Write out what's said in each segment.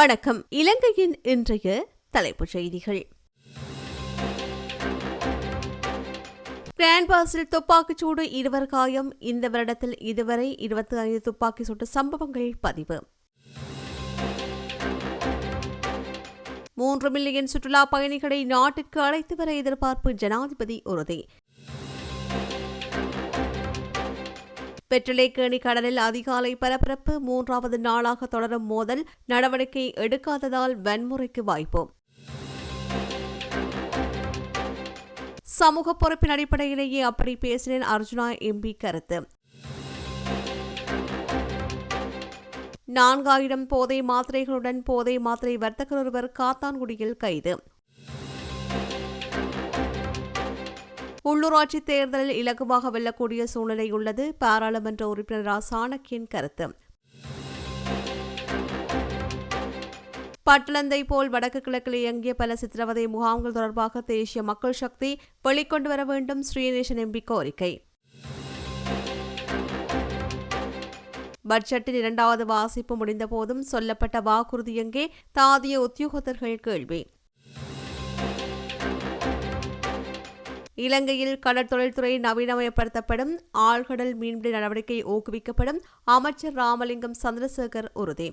வணக்கம். இலங்கையின் இன்றைய தலைப்புச் செய்திகள். கிராண்ட்பாஸில் துப்பாக்கிச்சூடு இருவர் காயம் இந்த வருடத்தில் இதுவரை இருபத்தி ஐந்து துப்பாக்கி சூட்டு சம்பவங்கள் பதிவு. மூன்று மில்லியன் சுற்றுலா பயணிகளை நாட்டிற்கு அழைத்து வர எதிர்பார்ப்பு ஜனாதிபதி உறுதி. வெற்றிலைக்கேணி கடலில் அதிகாலை பரபரப்பு மூன்றாவது நாளாக தொடரும் மோதல் நடவடிக்கை எடுக்காததால் வன்முறைக்கு வாய்ப்பு. சமூக பொறுப்பின் அடிப்படையிலேயே அப்படி பேசினேன் அர்ஜுனா எம்பி கருத்து. நான்காயிரம் போதை மாத்திரைகளுடன் போதை மாத்திரை வர்த்தகர் ஒருவர் காத்தான்குடியில் கைது. உள்ளூராட்சி தேர்தலில் இலகுவாக வெல்லக்கூடிய சூழ்நிலை உள்ளது. பாராளுமன்ற உறுப்பினர் ரா சாணக்கியன் கருத்து. பட்டளந்தை போல் வடக்கு கிழக்கில் இயங்கிய பல சித்திரவதை முகாம்கள் தொடர்பாக தேசிய மக்கள் சக்தி வெளிக்கொண்டு வர வேண்டும் ஸ்ரீநேசன் எம்பி கோரிக்கை. பட்ஜெட்டின் இரண்டாவது வாசிப்பு முடிந்தபோதும் சொல்லப்பட்ட வாக்குறுதி எங்கே தாதிய உத்தியோகத்தர்கள் கேள்வி. இலங்கையில் கடற்தொழில்துறை நவீனமயப்படுத்தப்படும் ஆழ்கடல் மீன்பிடி நடவடிக்கை ஊக்குவிக்கப்படும் அமைச்சர் ராமலிங்கம் சந்திரசேகர் உறுதி.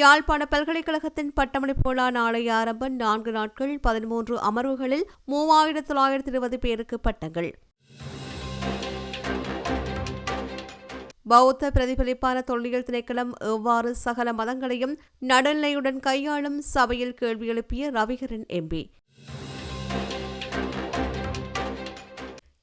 யாழ்ப்பாண பல்கலைக்கழகத்தின் பட்டமளிப்பு விழா நாளை ஆரம்பம் நான்கு நாட்கள் பதிமூன்று அமர்வுகளில் மூவாயிரத்து தொள்ளாயிரத்து இருபது பேருக்கு பட்டங்கள். பௌத்த பிரதிபலிப்பான தொல்லியல் திணைக்களம் எவ்வாறு சகல மதங்களையும் நடுநிலையுடன் கையாளும் சபையில் கேள்வி எழுப்பிய ரவிகரன் எம்பி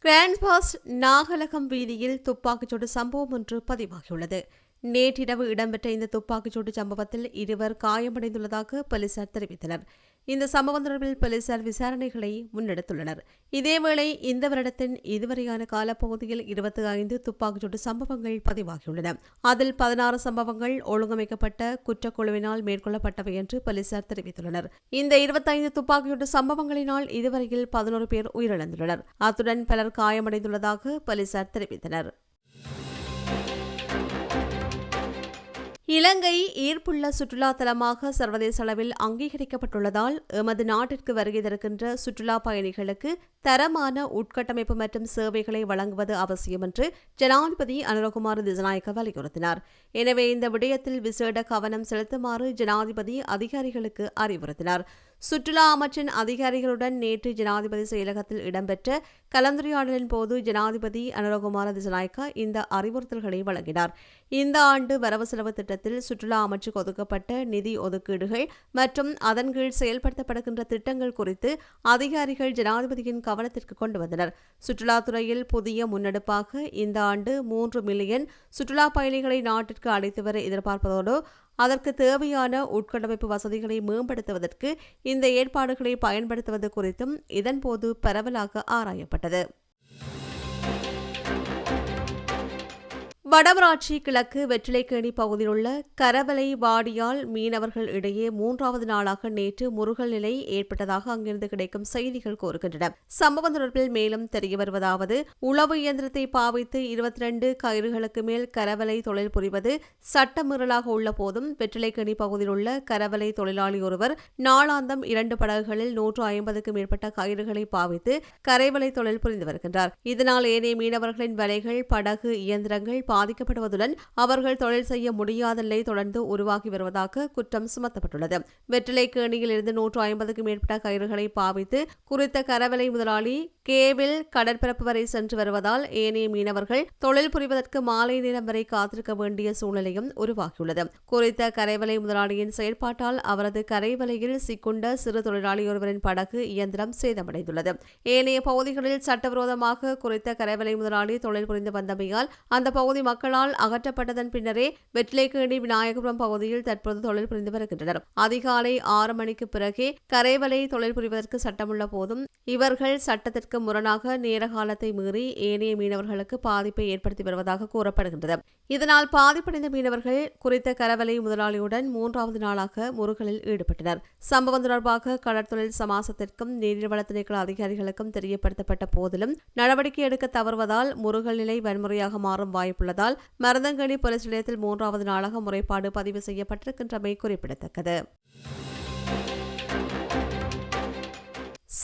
கிராண்ட்பாஸ் நாகலகம் வீதியில் துப்பாக்கிச்சூடு சம்பவம் ஒன்று பதிவாகியுள்ளது. நேற்றிரவு இடம்பெற்ற இந்த துப்பாக்கிச்சூடு சம்பவத்தில் இருவர் காயமடைந்துள்ளதாக போலீசார் தெரிவித்தனர். இந்த சம்பவம் தொடர்பில் போலீசார் விசாரணைகளை முன்னெடுத்துள்ளனர். இதேவேளை இந்த வருடத்தின் இதுவரையான காலப்பகுதியில் இருபத்தி ஐந்து துப்பாக்கிச்சூடு சம்பவங்கள் பதிவாகியுள்ளன. அதில் பதினாறு சம்பவங்கள் ஒழுங்கமைக்கப்பட்ட குற்றக்குழுவினால் மேற்கொள்ளப்பட்டவை என்று போலீசார் தெரிவித்துள்ளனர். இந்த இருபத்தைந்து துப்பாக்கிச்சூடு சம்பவங்களினால் இதுவரையில் பதினோரு பேர் உயிரிழந்துள்ளனர். அத்துடன் பலர் காயமடைந்துள்ளதாக போலீசார் தெரிவித்தனர். இலங்கை ஈர்ப்புள்ள சுற்றுலா தலமாக சர்வதேச அளவில் அங்கீகரிக்கப்பட்டுள்ளதால் எமது நாட்டிற்கு வருகை தருகின்ற சுற்றுலா பயணிகளுக்கு தரமான உட்கட்டமைப்பு மற்றும் சேவைகளை வழங்குவது அவசியம் என்று ஜனாதிபதி அனுரகுமார் திசநாயக்க வலியுறுத்தினார். எனவே இந்த விடயத்தில் விசேட கவனம் செலுத்துமாறு ஜனாதிபதி அதிகாரிகளுக்கு அறிவுறுத்தினார். சுற்றுலா அமைச்சின் அதிகாரிகளுடன் நேற்று ஜனாதிபதி செயலகத்தில் இடம்பெற்ற கலந்துரையாடலின் போது ஜனாதிபதி அனுரகுமார திசநாயக்கா இந்த அறிவுறுத்தல்களை வழங்கினார். இந்த ஆண்டு வரவு செலவு திட்டத்தில் சுற்றுலா அமைச்சுக்கு ஒதுக்கப்பட்ட நிதி ஒதுக்கீடுகள் மற்றும் அதன் கீழ் செயல்படுத்தப்படுகின்ற திட்டங்கள் குறித்து அதிகாரிகள் ஜனாதிபதியின் கவனத்திற்கு கொண்டு வந்தனர். சுற்றுலாத்துறையில் புதிய முன்னெடுப்பாக இந்த ஆண்டு மூன்று மில்லியன் சுற்றுலா பயணிகளை நாட்டிற்கு அழைத்து வர எதிர்பார்ப்பதோடு அதற்கு தேவையான உட்கட்டமைப்பு வசதிகளை மேம்படுத்துவதற்கு இந்த ஏற்பாடுகளை பயன்படுத்துவது குறித்தும் இதன்போது பரவலாக ஆராயப்பட்டது. வடமராட்சி கிழக்கு வெற்றிலைக்கேணி பகுதியில் உள்ள கரவலை வாடியால் மீனவர்கள் இடையே மூன்றாவது நாளாக நேற்று முருகல் நிலை ஏற்பட்டதாக அங்கிருந்து கிடைக்கும் செய்திகள் கூறுகின்றன. சம்பவம் தொடர்பில் மேலும் தெரிய வருவதாவது உளவு இயந்திரத்தை பாவித்து இருபத்தி ரெண்டு கயிறுகளுக்கு மேல் கரவலை தொழில் புரிவது சட்டமீறலாக உள்ள போதும் வெற்றிலைக்கேணி பகுதியில் உள்ள கரவலை தொழிலாளி ஒருவர் நாளாந்தம் இரண்டு படகுகளில் நூற்று ஐம்பதுக்கும் மேற்பட்ட கயிறுகளை பாவித்து கரைவலை தொழில் புரிந்து வருகின்றார். இதனால் ஏனைய மீனவர்களின் வலைகள் படகு இயந்திரங்கள் பாதிக்கப்படுவதுடன் அவர்கள் தொழில் செய்ய முடியாத நிலை தொடர்ந்து உருவாகி வருவதாக குற்றம் சுமத்தப்பட்டுள்ளது. வெற்றிலை கேணியில் இருந்து நூற்று ஐம்பதுக்கும் மேற்பட்ட கயிறுகளை பாவித்து குறித்த கரவலை முதலாளி கேவில் கடற்பரப்பு வரை சென்று வருவதால் ஏனைய மீனவர்கள் தொழில் புரிவதற்கு மாலை நேரம் வரை காத்திருக்க வேண்டிய சூழ்நிலையும் உருவாகியுள்ளது. குறித்த கரைவலை முதலாளியின் செயல்பாட்டால் அவரது கரைவலையில் சிக்குண்ட சிறு தொழிலாளி ஒருவரின் படகு இயந்திரம் சேதமடைந்துள்ளது. ஏனைய பகுதிகளில் சட்டவிரோதமாக குறித்த கரைவலை முதலாளி தொழில் புரிந்து வந்தமையால் அந்த பகுதி மக்களால் அகற்றப்பட்டதன் பின்னரே வெற்றிலைக்கேணி விநாயகபுரம் பகுதியில் தற்போது தொழில் புரிந்து வருகின்றனர். அதிகாலை ஆறு மணிக்கு பிறகே கரைவலை தொழில் புரிவதற்கு சட்டமுள்ள போதும் இவர்கள் சட்டத்திற்கு முரணாக நேர காலத்தை மீறி ஏனைய மீனவர்களுக்கு பாதிப்பை ஏற்படுத்தி வருவதாக கூறப்படுகின்றது. இதனால் பாதிப்படைந்த மீனவர்கள் குறித்த கரவலை முதலாளியுடன் மூன்றாவது நாளாக முருகலில் ஈடுபட்டனர். சம்பவம் தொடர்பாக கடற்தொழில் சமாசத்திற்கும் நீர்வள திணைக்கள அதிகாரிகளுக்கும் தெரியப்படுத்தப்பட்ட போதிலும் நடவடிக்கை எடுக்க தவறுவதால் முருகல் நிலை வன்முறையாக மாறும் வாய்ப்புள்ளது. என்பதால் மருதங்கனி போலீஸ் நிலையத்தில் மூன்றாவது நாளாக முறைப்பாடு பதிவு செய்யப்பட்டிருக்கின்றமை குறிப்பிடத்தக்கது.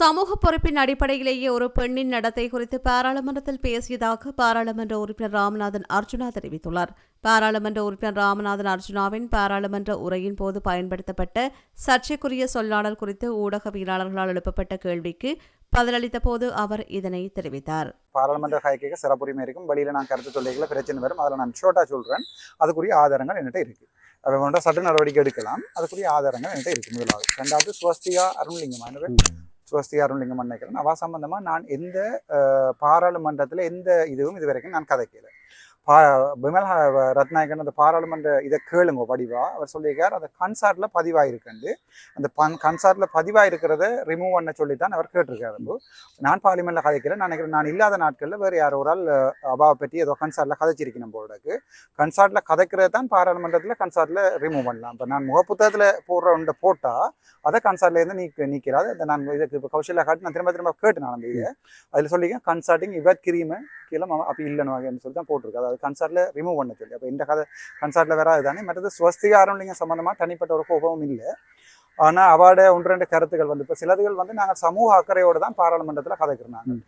சமூக பொறுப்பின் அடிப்படையிலேயே ஒரு பெண்ணின் நடத்தை குறித்து பாராளுமன்றத்தில் பேசியதாக பாராளுமன்ற உறுப்பினர் ராமநாதன் அர்ஜுனா தெரிவித்துள்ளார். பாராளுமன்ற உறுப்பினர் ராமநாதன் அர்ஜுனாவின் பாராளுமன்ற உரையின் போது பயன்படுத்தப்பட்ட சர்ச்சைக்குரிய சொல்லாடல் குறித்து ஊடகவியலாளர்களால் எழுப்பப்பட்ட கேள்விக்கு பதிலளித்த போது அவர் இதனை தெரிவித்தார். பாராளுமன்ற ஹைக்கு சிறப்புரிமை இருக்கும். வெளியில நான் கருத்து சொல்லிக்கல பிரச்சனை வரும். அதில் நான் ஷோர்ட்டா சொல்றேன். அதுக்குரிய ஆதாரங்கள் என்கிட்ட இருக்கு. அதை வேண்ட சட்ட நடவடிக்கை எடுக்கலாம். அதுக்குரிய ஆதாரங்கள் என்கிட்ட இருக்கு முதலாவது. ரெண்டாவது சுவஸ்தியா அருண்லிங்கம் என்னது சுவஸ்தியா அருண்லிங்கம் நினைக்கிறேன் அவ சம்பந்தமாக நான் எந்த பாராளுமன்றத்தில் எந்த இதுவும் இது வரைக்கும் நான் கதைக்கலை. பா பிமல் ஹ- ரத்நாயகன் அந்த பாராளுமன்ற இதை கேளுங்க வடிவா அவர் சொல்லியிருக்கார் அந்த கன்சார்ட்ல பதிவாயிருக்குண்டு. அந்த பன் கன்சார்ட்ல பதிவாயிருக்கிறத ரிமூவ் பண்ண சொல்லித்தான் அவர் கேட்டிருக்காரு. நான் பார்லிமெண்ட்ல கதைக்கிறேன் நான் நினைக்கிறேன் நான் இல்லாத நாட்கள்ல வேற யாரோ ஒரு ஆள் அவாவை பற்றி ஏதோ கன்சார்ட்ல கதைச்சிருக்கணும் போலக்கு கன்சார்ட்ல கதைக்கிறது தான் பாராளுமன்றத்துல கன்சார்ட்ல ரிமூவ் பண்ணலாம். இப்போ நான் முகப்புத்தகத்துல போடுற ஒன்றை போட்டா அதை கன்சார்ட்ல இருந்து நீக்க நீக்கிறாது அதை நான் இதுக்கு இப்போ கௌசல்யா காட்டி நான் திரும்ப திரும்ப கேட்டு நான் அந்த இதை அதில் சொல்லிக்க கன்சார்ட்டிங் இவர் கிரீமு கீழே அப்போ இல்லைன்னு அப்படின்னு சொல்லி தான் போட்டிருக்கு கன்சார்ட்ல ரிமூவ் பண்ண சொல்லி. அப்போ இந்த கதை கன்சார்ட்ல வராது தானே. மற்றது ஸ்வஸ்திகாரம் இல்லைங்க சம்பந்தமா தனிப்பட்ட ஒரு கோபமும் இல்லை. ஆனா அவாட ஒன்று ரெண்டு கருத்துக்கள் வந்து இப்போ சிலதுகள் வந்து நாங்கள் சமூக அக்கறையோட தான் பாராளுமன்றத்துல கதைக்கிறோம் நாங்கள்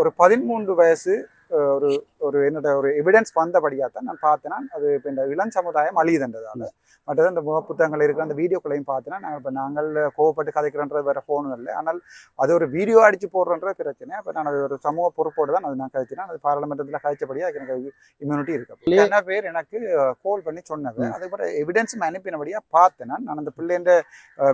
ஒரு பதிமூன்று வயசு ஒரு ஒரு என்னோட ஒரு எவிடன்ஸ் வந்தபடியாக தான் நான் பார்த்தேன்னா அது இப்போ இந்த இளம் சமுதாயம் அழியுதுன்றதால மற்றது அந்த முக புத்தகங்கள் இருக்கிற அந்த வீடியோக்களையும் பார்த்தேன்னா நாங்கள் இப்போ நாங்கள் கோவப்பட்டு கதைக்கிறன்றது வேற ஃபோனும் இல்லை. ஆனால் அது ஒரு வீடியோ அடிச்சு போடுறன்ற பிரச்சனை அப்போ நான் அது ஒரு சமூக பொறுப்போடு தான் அது நான் கழிச்சினா அது பாராளுமன்றத்தில் கழிச்சபடியாக அதுக்கு எனக்கு இம்யூனிட்டி இருக்கு. என்ன பேர் எனக்கு கோல் பண்ணி சொன்னது. அதுக்கப்புறம் எவிடன்ஸும் அனுப்பினபடியாக பார்த்தேன் நான். நான் அந்த பிள்ளைன்ற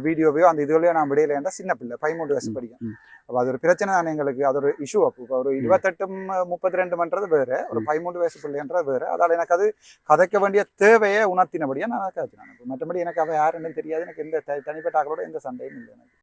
வீடியோவையோ அந்த இதுலையோ நான் விடையில சின்ன பிள்ளை பதிமூன்று வயசு படிக்கும் அப்போ அது ஒரு பிரச்சனை தானே எங்களுக்கு. அது ஒரு இஷ்யூ அப்போ இப்போ ஒரு இருபத்தெட்டு முப்பத்தி ரெண்டுன்றது வேறு. ஒரு பதிமூன்று வயசு பிள்ளைன்றது வேறு. அதால் எனக்கு அது கதைக்க வேண்டிய தேவையை உணர்த்தினபடியாக நான் கதைச்சினேன் இப்போ மற்றபடி எனக்கு அவள் யாருன்னு தெரியாது. எனக்கு எந்த த- தனிப்பட்ட ஆக்களோட எந்த சண்டையும் இல்லை எனக்கு.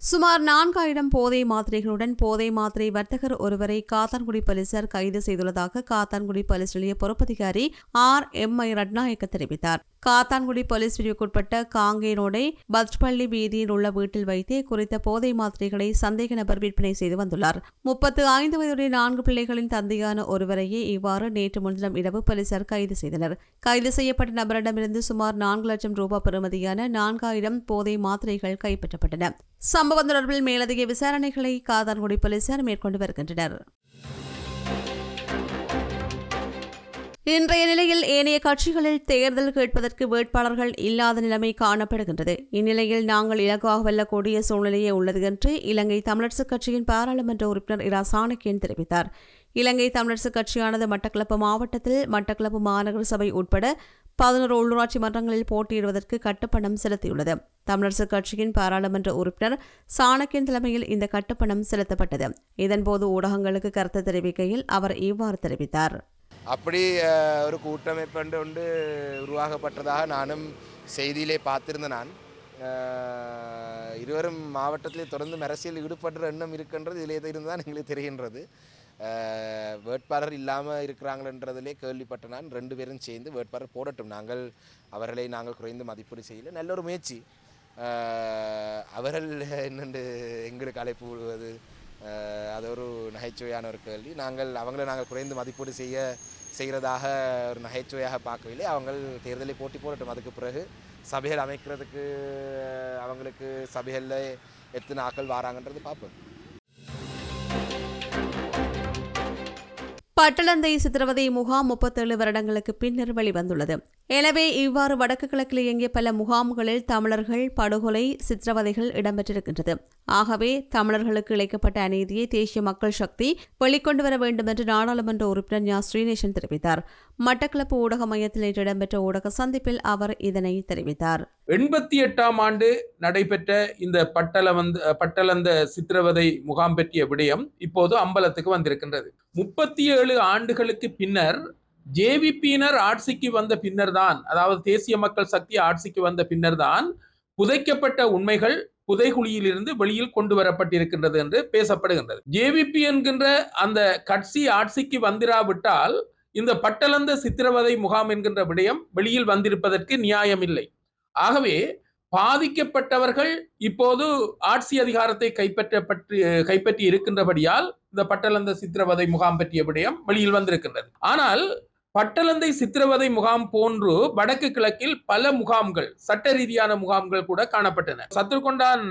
சுமார் நான்காயிரம் போதை மாத்திரைகளுடன் போதை மாத்திரை வர்த்தகர் ஒருவரை காத்தான்குடி போலீசார் கைது செய்துள்ளதாக காத்தான்குடி போலீஸ் நிலைய பொறுப்பதிகாரி ஆர் எம் ஐ ரட்நாயக்க தெரிவித்தார். காத்தான்குடி போலீஸ் பிரிவுக்குட்பட்ட காங்கேனோடை பத்பள்ளி வீதியில் உள்ள வீட்டில் வைத்தே குறித்த போதை மாத்திரைகளை சந்தேக நபர் விற்பனை செய்து வந்துள்ளார். முப்பத்து ஐந்து வயதுடைய நான்கு பிள்ளைகளின் தந்தையான ஒருவரையே இவ்வாறு நேற்று முன்தினம் இரவு போலீசார் கைது செய்தனர். கைது செய்யப்பட்ட நபரிடமிருந்து சுமார் நான்கு லட்சம் ரூபாய் பெறுமதியான நான்காயிரம் போதை மாத்திரைகள் கைப்பற்றப்பட்டன. சம்பவம் தொடர்பில் மேலதிக விசாரணைகளை காதான்குடி போலீசார் மேற்கொண்டு வருகின்றனர். இன்றைய நிலையில் ஏனைய கட்சிகளில் தேர்தல் கேட்பதற்கு வேட்பாளர்கள் இல்லாத நிலைமை காணப்படுகின்றது. இந்நிலையில் நாங்கள் இலகுவாக வெல்லக்கூடிய சூழ்நிலையே உள்ளது என்று இலங்கை தமிழரசுக் கட்சியின் பாராளுமன்ற உறுப்பினர் இரா. சாணக்கியன் தெரிவித்தார். இலங்கை தமிழரசுக் கட்சியானது மட்டக்களப்பு மாவட்டத்தில் மட்டக்களப்பு மாநகர சபை உட்பட பதினோரு உள்ளூராட்சி மன்றங்களில் போட்டியிடுவதற்கு கட்டுப்பணம் செலுத்தியுள்ளது. தமிழரசுக் கட்சியின் பாராளுமன்ற உறுப்பினர் சாணக்கியன் தலைமையில் இந்த கட்டுப்பணம் செலுத்தப்பட்டது. இதன்போது ஊடகங்களுக்கு கருத்து தெரிவிக்கையில் அவர் இவ்வாறு தெரிவித்தார். அப்படி ஒரு கூட்டமைப்பு ஒன்று உருவாகப்பட்டதாக உருவாக்கப்பட்டதாக நானும் செய்தியிலே பார்த்திருந்த நான். இருவரும் மாவட்டத்திலே தொடர்ந்து அரசியல் ஈடுபடுற எண்ணம் இருக்கின்றது இதிலே இருந்தால் தான் எங்களுக்கு தெரிகின்றது வேட்பாளர் இல்லாமல் இருக்கிறாங்களன்றதிலே கேள்விப்பட்ட நான். ரெண்டு பேரும் சேர்ந்து வேட்பாளர் போடட்டும். நாங்கள் அவர்களை நாங்கள் குறைந்து மதிப்பீடு செய்யல. நல்ல ஒரு முயற்சி. அவர்கள் என்னென்று எங்களுக்கு அழைப்பு விடுவது? அது ஒரு நகைச்சுவையான ஒரு கேள்வி. நாங்கள் அவங்கள நாங்கள் குறைந்து மதிப்பீடு செய்ய செய்கிறதாக ஒரு நகைச்சுவையாக பார்க்கவில்லை. அவங்க தேர்தலை போட்டி போடட்டும். அதுக்கு பிறகு சபைகள் அமைக்கிறதுக்கு அவங்களுக்கு சபைகளில் எத்தனை ஆக்கள் வராங்கன்றது பார்ப்போம். பட்டளந்தை சித்திரவதை முகாம் முப்பத்தேழு வருடங்களுக்கு பின்னர் வெளிவந்துள்ளது. எனவே இவ்வாறு வடக்கு கிழக்கில் இயங்கிய பல முகாம்களில் தமிழர்கள் படுகொலை சித்திரவதைகள் இடம்பெற்றிருக்கின்றது. ஆகவே தமிழர்களுக்கு இழைக்கப்பட்ட அநீதியை தேசிய மக்கள் சக்தி வெளிக்கொண்டு வர வேண்டும் என்று நாடாளுமன்ற உறுப்பினர் ஞா. ஸ்ரீநேசன் தெரிவித்தார். மட்டக்களப்பு ஊடக மையத்தில் நேற்று இடம்பெற்ற ஊடக சந்திப்பில் அவர் இதனை தெரிவித்தார். எண்பத்தி எட்டாம் ஆண்டு நடைபெற்ற இந்த பட்டல வந்து பட்டலந்த சித்திரவதை முகாம் பற்றிய விடயம் இப்போது அம்பலத்துக்கு வந்திருக்கின்றது. முப்பத்தி ஏழு ஆண்டுகளுக்கு பின்னர் ஜேவிபியினர் ஆட்சிக்கு வந்த பின்னர் தான் அதாவது தேசிய மக்கள் சக்தி ஆட்சிக்கு வந்த பின்னர் தான் புதைக்கப்பட்ட உண்மைகள் புதைகுழியிலிருந்து வெளியில் கொண்டு வரப்பட்டிருக்கின்றது என்று பேசப்படுகின்றது. ஜேவிபி என்கின்ற அந்த கட்சி ஆட்சிக்கு வந்திராவிட்டால் இந்த பட்டலந்த சித்திரவதை முகாம் என்கின்ற விடயம் வெளியில் வந்திருப்பதற்கு நியாயமில்லை. ஆகவே பாதிக்கப்பட்டவர்கள் இப்போது ஆட்சி அதிகாரத்தை கைப்பற்றப்பட்டு கைப்பற்றி இருக்கின்றபடியால் இந்த பட்டலந்த சித்திரவதை முகாம் பற்றிய விடயம் வெளியில் வந்திருக்கின்றது. ஆனால் பட்டலந்தை சித்திரவதை முகாம் போன்று வடக்கு கிழக்கில் பல முகாம்கள் சட்ட ரீதியான முகாம்கள் கூட காணப்பட்டன. சத்ருகொண்டான்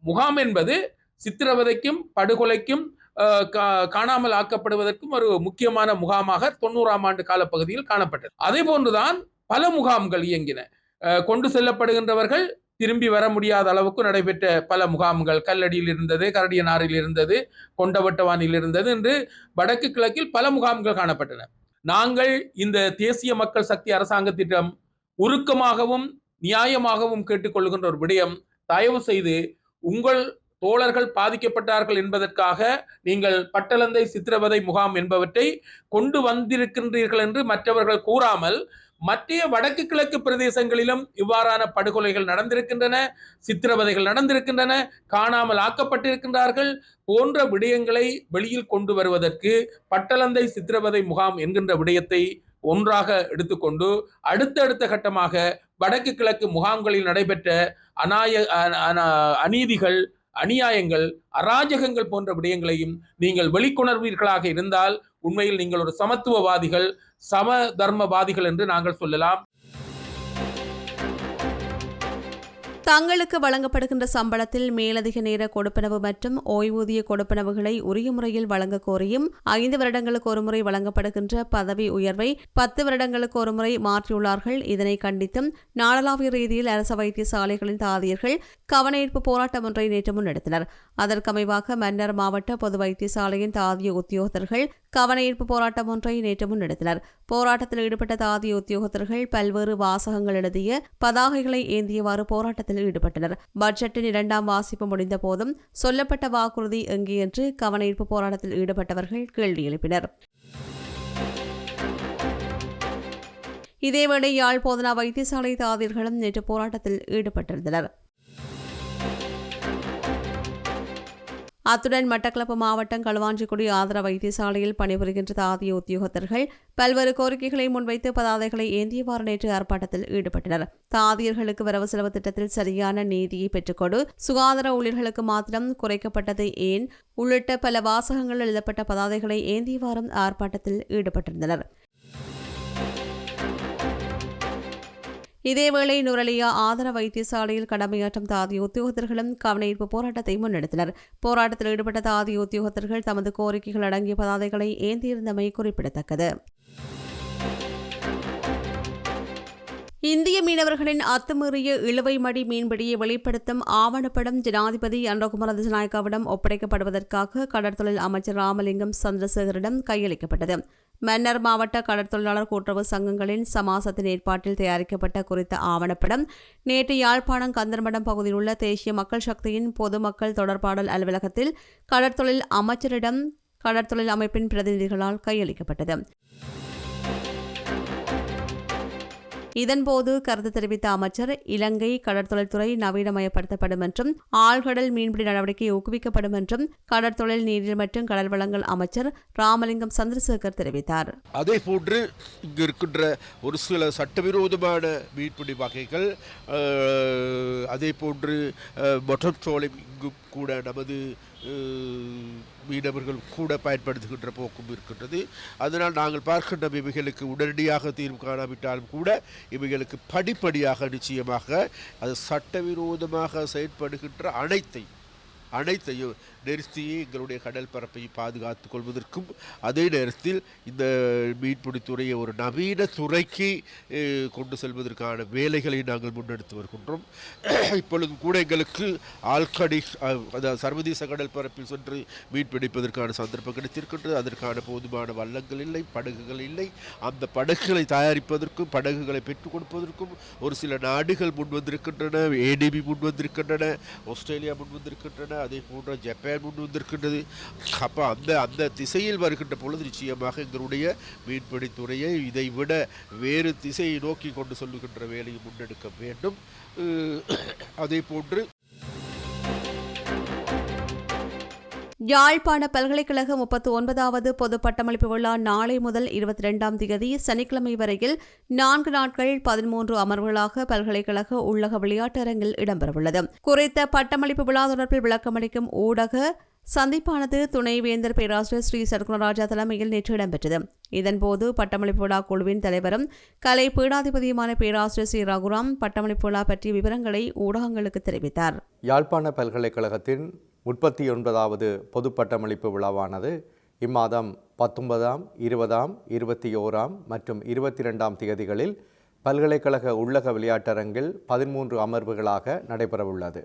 முகாம் என்பது சித்திரவதைக்கும் படுகொலைக்கும் கா- காணாமல் ஆக்கப்படுவதற்கும் ஒரு முக்கியமான முகாமாக தொண்ணூறாம் ஆண்டு காலப்பகுதியில் காணப்பட்டது. அதே போன்றுதான் பல முகாம்கள் இயங்கின. கொண்டு செல்லப்படுகின்றவர்கள் திரும்பி வர முடியாத அளவுக்கு நடைபெற்ற பல முகாம்கள். கல்லடியில் இருந்தது கரடியனாரில் இருந்தது கொண்டவட்டவானில் இருந்தது என்று வடக்கு கிழக்கில் பல முகாம்கள் காணப்பட்டன. நாங்கள் இந்த தேசிய மக்கள் சக்தி அரசாங்கத்திடம் உருக்கமாகவும் நியாயமாகவும் கேட்டுக்கொள்கின்ற ஒரு விடயம். தயவு செய்து உங்கள் தோழர்கள் பாதிக்கப்பட்டார்கள் என்பதற்காக நீங்கள் பட்டலந்தை சித்திரவதை முகாம் என்பவற்றை கொண்டு வந்திருக்கின்றீர்கள் என்று மற்றவர்கள் கூறாமல் மத்திய வடக்கு கிழக்கு பிரதேசங்களிலும் இவ்வாறான படுகொலைகள் நடந்திருக்கின்றன சித்திரவதைகள் நடந்திருக்கின்றன காணாமல் ஆக்கப்பட்டிருக்கின்றார்கள் போன்ற விடயங்களை வெளியில் கொண்டு வருவதற்கு பட்டலந்தை சித்திரவதை முகாம் என்கின்ற விடயத்தை ஒன்றாக எடுத்துக்கொண்டு அடுத்தடுத்த கட்டமாக வடக்கு கிழக்கு முகாம்களில் நடைபெற்ற அநாய அநீதிகள் அநியாயங்கள் அராஜகங்கள் போன்ற விடயங்களையும் நீங்கள் வெளிக்கொணர்வீர்களாக இருந்தால் உண்மையில் நீங்கள் ஒரு சமத்துவவாதிகள் சம தர்மவாதிகள் என்று நாங்கள் சொல்லலாம். தங்களுக்கு வழங்கப்படுகின்ற சம்பளத்தில் மேலதிக நேர கொடுப்பனவு மற்றும் ஓய்வூதிய கொடுப்பனவுகளை உரிய முறையில் வழங்க கோரியும் ஐந்து வருடங்களுக்கு ஒருமுறை வழங்கப்படுகின்ற பதவி உயர்வை பத்து வருடங்களுக்கு ஒருமுறை மாற்றியுள்ளார்கள். இதனை கண்டித்தும் நாடளாவிய ரீதியில் அரச வைத்தியசாலைகளின் தாதியர்கள் கவனஈர்ப்பு போராட்டம் ஒன்றை நேற்று முன்னெடுத்தனர். அதற்கமைவாக மன்னர் மாவட்ட பொது வைத்தியசாலையின் தாதிய உத்தியோகத்தர்கள் கவனஈர்ப்பு போராட்டம் ஒன்றை நேற்று முன்னெடுத்தனர். போராட்டத்தில் ஈடுபட்ட தாதிய உத்தியோகத்தர்கள் பல்வேறு வாசகங்கள் எழுதிய பதாகைகளை ஏந்தியவாறு போராட்டத்தில் ஈடுபட்டனர். பட்ஜெட்டின் இரண்டாம் வாசிப்பு முடிந்த போதும் சொல்லப்பட்ட வாக்குறுதி எங்கே என்று கவனஈர்ப்பு போராட்டத்தில் ஈடுபட்டவர்கள் கேள்வி எழுப்பினர். இதேவேளை யாழ் போதனா வைத்தியசாலை தாதியர்களும் நேற்று போராட்டத்தில் ஈடுபட்டிருந்தனர். அத்துடன் மட்டக்களப்பு மாவட்டம் களுவாஞ்சிக்குடி ஆதர வைத்தியசாலையில் பணிபுரிகின்ற தாதிய உத்தியோகத்தர்கள் பல்வேறு கோரிக்கைகளை முன்வைத்து பதாதைகளை ஏந்தியவாறு நேற்று ஆர்ப்பாட்டத்தில் ஈடுபட்டனர். தாதியர்களுக்கு வரவு செலவு திட்டத்தில் சரியான நீதியை பெற்றுக்கொடு சுகாதார ஊழியர்களுக்கு மாத்திரம் குறைக்கப்பட்டது ஏன்? உள்ளிட்ட பல வாசகங்கள் எழுதப்பட்ட பதாதைகளை ஏந்தியவாறும் ஆர்ப்பாட்டத்தில் ஈடுபட்டிருந்தனர். இதேவேளை நுரலியா ஆதர வைத்தியசாலையில் கடமையாற்றும் தாதி உத்தியோகத்தர்களும் கவனஈர்ப்பு போராட்டத்தை முன்னெடுத்தனர். போராட்டத்தில் ஈடுபட்ட தாதி உத்தியோகத்தர்கள் தமது கோரிக்கைகள் அடங்கிய பதாதைகளை ஏந்தியிருந்தமை குறிப்பிடத்தக்கது. இந்திய மீனவர்களின் அத்துமீறிய இழுவை மடி மீன்பிடியை வெளிப்படுத்தும் ஆவணப்படம் ஜனாதிபதி அன்றகுமார திசநாயக்காவிடம் ஒப்படைக்கப்படுவதற்காக கடற்தொழில் அமைச்சர் ராமலிங்கம் சந்திரசேகரிடம் கையளிக்கப்பட்டது. மன்னர் மாவட்ட கடற்தொழிலாளர் கூட்டுறவு சங்கங்களின் சமாசத்தின் ஏற்பாட்டில் தயாரிக்கப்பட்ட குறித்த ஆவணப்படம் நேற்று யாழ்ப்பாணம் கந்தர்மடம் பகுதியில் உள்ள தேசிய மக்கள் சக்தியின் பொதுமக்கள் தொடர்பாடல் அலுவலகத்தில் கடற்தொழில் அமைச்சரிடம் கடற்தொழில் அமைப்பின் பிரதிநிதிகளால் கையளிக்கப்பட்டது. இதன்போது கருத்து தெரிவித்த அமைச்சர் இலங்கை கடற்தொழில்துறை நவீனமயப்படுத்தப்படும் என்றும் ஆழ்கடல் மீன்பிடி நடவடிக்கை ஊக்குவிக்கப்படும் என்றும் கடற்தொழில் நீரில் மற்றும் கடல் வளங்கள் அமைச்சர் ராமலிங்கம் சந்திரசேகர் தெரிவித்தார். அதே போன்று இங்கு இருக்கின்ற ஒரு சில சட்டவிரோதமான மீன்பிடி வகைகள் அதே போன்று மொட்டர் சோளம் இங்கு கூட நமது மீனவர்கள் கூட பயன்படுத்துகின்ற போக்கும் இருக்கின்றது. அதனால் நாங்கள் பார்க்கின்ற இவைகளுக்கு உடனடியாக தீர்வு காணாவிட்டாலும் கூட இவைகளுக்கு படிப்படியாக நிச்சயமாக அது சட்டவிரோதமாக செயற்படுகின்ற அனைத்தை அனைத்தையும் நெரிசியை எங்களுடைய கடல் பரப்பை பாதுகாத்துக் கொள்வதற்கும் அதே நேரத்தில் இந்த மீன்பிடித்துறையை ஒரு நவீன துறைக்கு கொண்டு செல்வதற்கான வேலைகளை நாங்கள் முன்னெடுத்து வருகின்றோம். இப்பொழுதும் கூட எங்களுக்கு ஆழ்கடி சர்வதேச கடல் பரப்பில் சென்று மீன் பிடிப்பதற்கான சந்தர்ப்பம் கிடைத்திருக்கின்றது. அதற்கான போதுமான வள்ளங்கள் இல்லை படகுகள் இல்லை. அந்த படகுகளை தயாரிப்பதற்கும் படகுகளை பெற்றுக் கொடுப்பதற்கும் ஒரு சில நாடுகள் முன்வந்திருக்கின்றன ஏடிபி முன்வந்திருக்கின்றன ஆஸ்திரேலியா முன்வந்திருக்கின்றன அதே போன்ற ஜப்பான் முன் வந்திருக்கின்றது அப்போ அந்த அந்த திசையில் வருகின்ற பொழுது நிச்சயமாக எங்களுடைய மீன்பிடித்துறையை இதை விட வேறு திசையை நோக்கி கொண்டு சொல்லுகின்ற வேலையை முன்னெடுக்க வேண்டும். அதே போன்று யாழ்ப்பாண பல்கலைக்கழக முப்பத்தி ஒன்பதாவது பொது பட்டமளிப்பு விழா நாளை முதல் இருபத்தி இரண்டாம் தேதி சனிக்கிழமை வரையில் நான்கு நாட்கள் பதிமூன்று அமர்வுகளாக பல்கலைக்கழக உள்ளக விளையாட்டரங்கில் இடம்பெறவுள்ளது. குறித்த பட்டமளிப்பு விழா தொடர்பில் விளக்கமளிக்கும் ஊடக சந்திப்பானது துணைவேந்தர் பேராசிரியர் ஸ்ரீ சர்க்குணராஜா தலைமையில் நேற்று இடம்பெற்றது. இதன்போது பட்டமளிப்பு விழா குழுவின் தலைவரும் கலை பீடாதிபதியுமான பேராசிரியர் ஸ்ரீ ரகுராம் பட்டமளிப்பு விழா பற்றிய விவரங்களை ஊடகங்களுக்கு தெரிவித்தார். யாழ்ப்பாண பல்கலைக்கழகத்தின் முப்பத்தி ஒன்பதாவது பொது பட்டமளிப்பு விழாவானது இம்மாதம் பத்தொன்பதாம் இருபதாம் இருபத்தி ஓராம் மற்றும் இருபத்தி ரெண்டாம் தேதிகளில் பல்கலைக்கழக உள்ளக விளையாட்டரங்கில் பதிமூன்று அமர்வுகளாக நடைபெறவுள்ளது.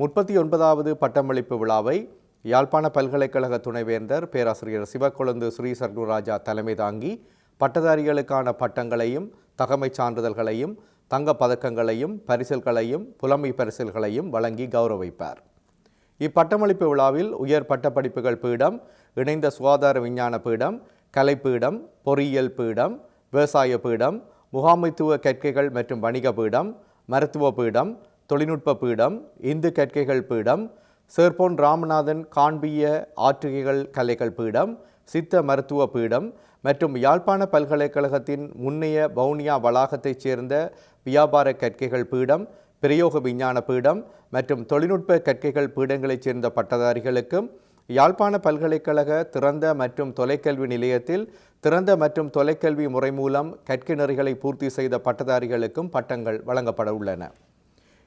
முப்பத்தி ஒன்பதாவது பட்டமளிப்பு விழாவை யாழ்ப்பாண பல்கலைக்கழக துணைவேந்தர் பேராசிரியர் சிவக்கொழுந்து ஸ்ரீ சர்ணுராஜா தலைமை தாங்கி பட்டதாரிகளுக்கான பட்டங்களையும் தகமைச் சான்றிதழ்களையும் தங்கப் பதக்கங்களையும் பரிசில்களையும் புலமை பரிசில்களையும் வழங்கி கௌரவிப்பார். இப்பட்டமளிப்பு விழாவில் உயர் பட்டப்படிப்புகள் பீடம் இணைந்த சுகாதார விஞ்ஞான பீடம் கலைப்பீடம் பொறியியல் பீடம் விவசாய பீடம் முகாமைத்துவ கற்கைகள் மற்றும் வணிக பீடம் மருத்துவ பீடம் தொழில்நுட்ப பீடம் இந்து கற்கைகள் பீடம் சேர்போன் ராமநாதன் காண்பிய ஆற்றுகைகள் கலைகள் பீடம் சித்த மருத்துவ பீடம் மற்றும் யாழ்ப்பாண பல்கலைக்கழகத்தின் முன்னைய வவுனியா வளாகத்தைச் சேர்ந்த வியாபார கற்கைகள் பீடம் பிரயோக விஞ்ஞான பீடம் மற்றும் தொழில்நுட்ப கற்கைகள் பீடங்களைச் சேர்ந்த பட்டதாரிகளுக்கும் யாழ்ப்பாண பல்கலைக்கழக திறந்த மற்றும் தொலைக்கல்வி நிலையத்தில் திறந்த மற்றும் தொலைக்கல்வி முறை மூலம் கற்கை நெறிகளை பூர்த்தி செய்த பட்டதாரிகளுக்கும் பட்டங்கள் வழங்கப்பட உள்ளன.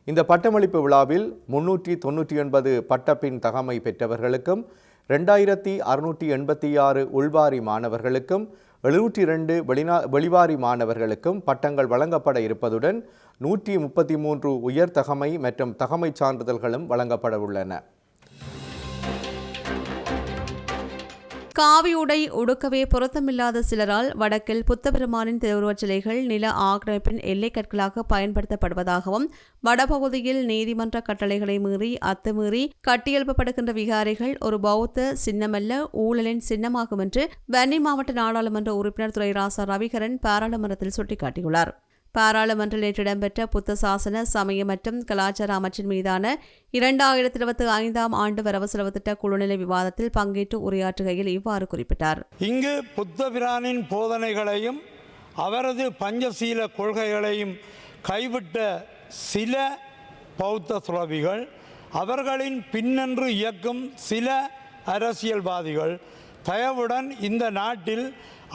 இந்த பட்டமளிப்பு விழாவில் முன்னூற்றி தொண்ணூற்றி ஒன்பது பட்டப்பின் தகமை பெற்றவர்களுக்கும் ரெண்டாயிரத்தி அறுநூற்றி எண்பத்தி ஆறு உள்வாரி மாணவர்களுக்கும் எழுநூற்றி ரெண்டு வெளிநா வெளிவாரி மாணவர்களுக்கும் பட்டங்கள் வழங்கப்பட இருப்பதுடன் நூற்றி முப்பத்தி மூன்று உயர் தகமை மற்றும் தகமைச் சான்றிதழ்களும் வழங்கப்பட உள்ளன. காவி உடை உடுக்கவே பொருத்தமில்லாத சிலரால் வடக்கில் புத்தபெருமானின் திருவுருவச் சிலைகள் நில ஆக்கிரமிப்பின் எல்லைக் கற்களாக பயன்படுத்தப்படுவதாகவும் வடபகுதியில் நீதிமன்ற கட்டளைகளை மீறி அத்துமீறி கட்டியெழுப்பப்படுகின்ற விகாரிகள் ஒரு பௌத்த சின்னமல்ல ஊழலின் சின்னமாகும் என்று வன்னி மாவட்ட நாடாளுமன்ற உறுப்பினர் துரை ராசா ரவிகரன் பாராளுமன்றத்தில் சுட்டிக்காட்டியுள்ளார். பாராளுமன்றில் நேற்று இடம்பெற்ற புத்த சாசன சமய மற்றும் கலாச்சார அமைச்சின் மீதான இரண்டாயிரத்தி இருபத்தி ஐந்தாம் ஆண்டு வரவு செலவு திட்ட குழுநிலை விவாதத்தில் பங்கேற்று உரையாற்றுகையில் இவ்வாறு குறிப்பிட்டார். இங்கு புத்தபிரானின் போதனைகளையும் அவரது பஞ்சசீல கொள்கைகளையும் கைவிட்ட சில பௌத்த துறவிகள் அவர்களின் பின்னன்று இயக்கும் சில அரசியல்வாதிகள் தயவுடன் இந்த நாட்டில்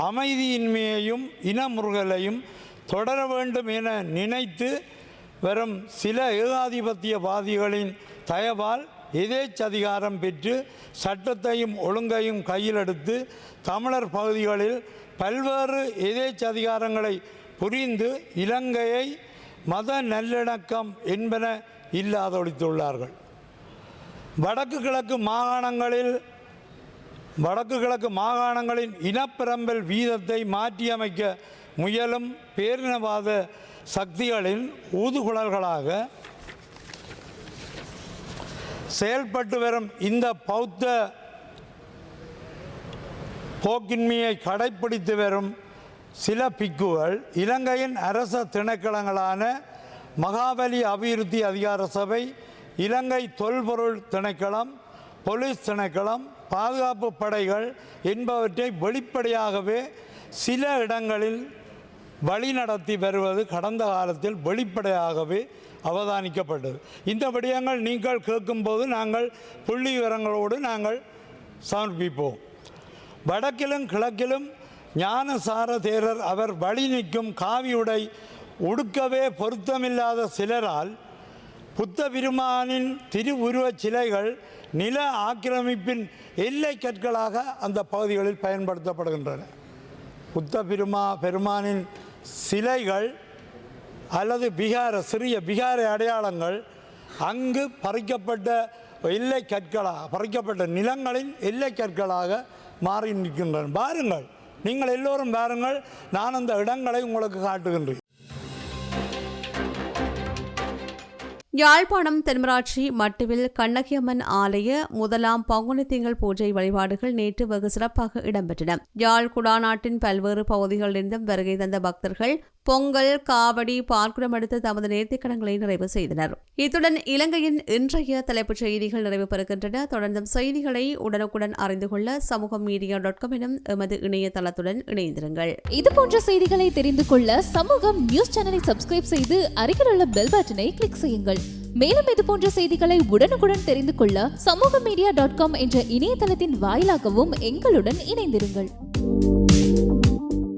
அமைதியின்மையையும் இனமுறுகலையும் தொடர வேண்டும் என நினைத்து வரும் சில ஏகாதிபத்தியவாதிகளின் தயவால் எதேச்சதிகாரம் பெற்று சட்டத்தையும் ஒழுங்கையும் கையில் எடுத்து தமிழர் பகுதிகளில் பல்வேறு எதேச்சதிகாரங்களை புரிந்து இலங்கையை மத நல்லிணக்கம் என்பன இல்லாதொழித்துள்ளார்கள். வடக்கு கிழக்கு மாகாணங்களில் வடக்கு கிழக்கு மாகாணங்களின் இனப்பிரம்பல் வீதத்தை மாற்றியமைக்க முயலும் பேரினவாத சக்திகளின் ஊதுகுழல்களாக செயல்பட்டு வரும் இந்த பௌத்த போக்கின்மையை கடைப்பிடித்து வரும் சில பிக்குகள் இலங்கையின் அரச திணைக்களங்களான மகாபலி அபிவிருத்தி அதிகார சபை இலங்கை தொல்பொருள் திணைக்களம் போலீஸ் திணைக்களம் பாதுகாப்பு படைகள் என்பவற்றை வெளிப்படையாகவே சில இடங்களில் வழிநடத்தி வருவது கடந்த காலத்தில் வெளிப்படையாகவே அவதானிக்கப்பட்டது. இந்த விடயங்கள் நீங்கள் கேட்கும்போது நாங்கள் புள்ளி விவரங்களோடு நாங்கள் சமர்ப்பிப்போம். வடக்கிலும் கிழக்கிலும் ஞானசார தேரர் அவர் வழி நிற்கும் காவியுடை உடுக்கவே பொருத்தமில்லாத சிலரால் புத்த பெருமானின் திருவுருவச் சிலைகள் நில ஆக்கிரமிப்பின் எல்லை கற்களாக அந்த பகுதிகளில் பயன்படுத்தப்படுகின்றன. புத்த பெருமா பெருமானின் சிலைகள் அல்லது பிகார சிறிய பிகார அடையாளங்கள் அங்கு பறிக்கப்பட்ட எல்லை கற்களாக பறிக்கப்பட்ட நிலங்களின் எல்லை கற்களாக மாறி நிற்கின்றன. பாருங்கள் நீங்கள் எல்லோரும் பாருங்கள் நான் அந்த இடங்களை உங்களுக்கு காட்டுகின்றேன். யாழ்ப்பாணம் தென்மராட்சி மட்டுவில் கண்ணகியம்மன் ஆலய முதலாம் பங்குனி திங்கள் பூஜை வழிபாடுகள் நேற்று வெகு சிறப்பாக இடம்பெற்றன. யாழ் குடாநாட்டின் பல்வேறு பகுதிகளிலிருந்தும் வருகை தந்த பக்தர்கள் பொங்கல் காவடி பார்க்குடம் அடுத்து தமது நேர்த்திக்கடன்களை நிறைவு செய்தனர். இத்துடன் இலங்கையின் இன்றைய தலைப்புச் செய்திகள் நிறைவு பெறுகின்றன. தொடர்ந்தும் செய்திகளை உடனுக்குடன் அறிந்து கொள்ள சமூக மீடியா டாட் காம் எனும் எமது இணையதளத்துடன் இணைந்திருங்கள். இது போன்ற செய்திகளை தெரிந்து கொள்ள சமூகம் நியூஸ் சேனலை சப்ஸ்கிரைப் செய்து அருகில் உள்ள பெல் பட்டனை கிளிக் செய்யுங்கள். மேலும் இது போன்ற செய்திகளை உடனுக்குடன் தெரிந்து கொள்ள சமூக மீடியா டாட் காம் என்ற இணையதளத்தின் வாயிலாகவும் எங்களுடன் இணைந்திருங்கள்.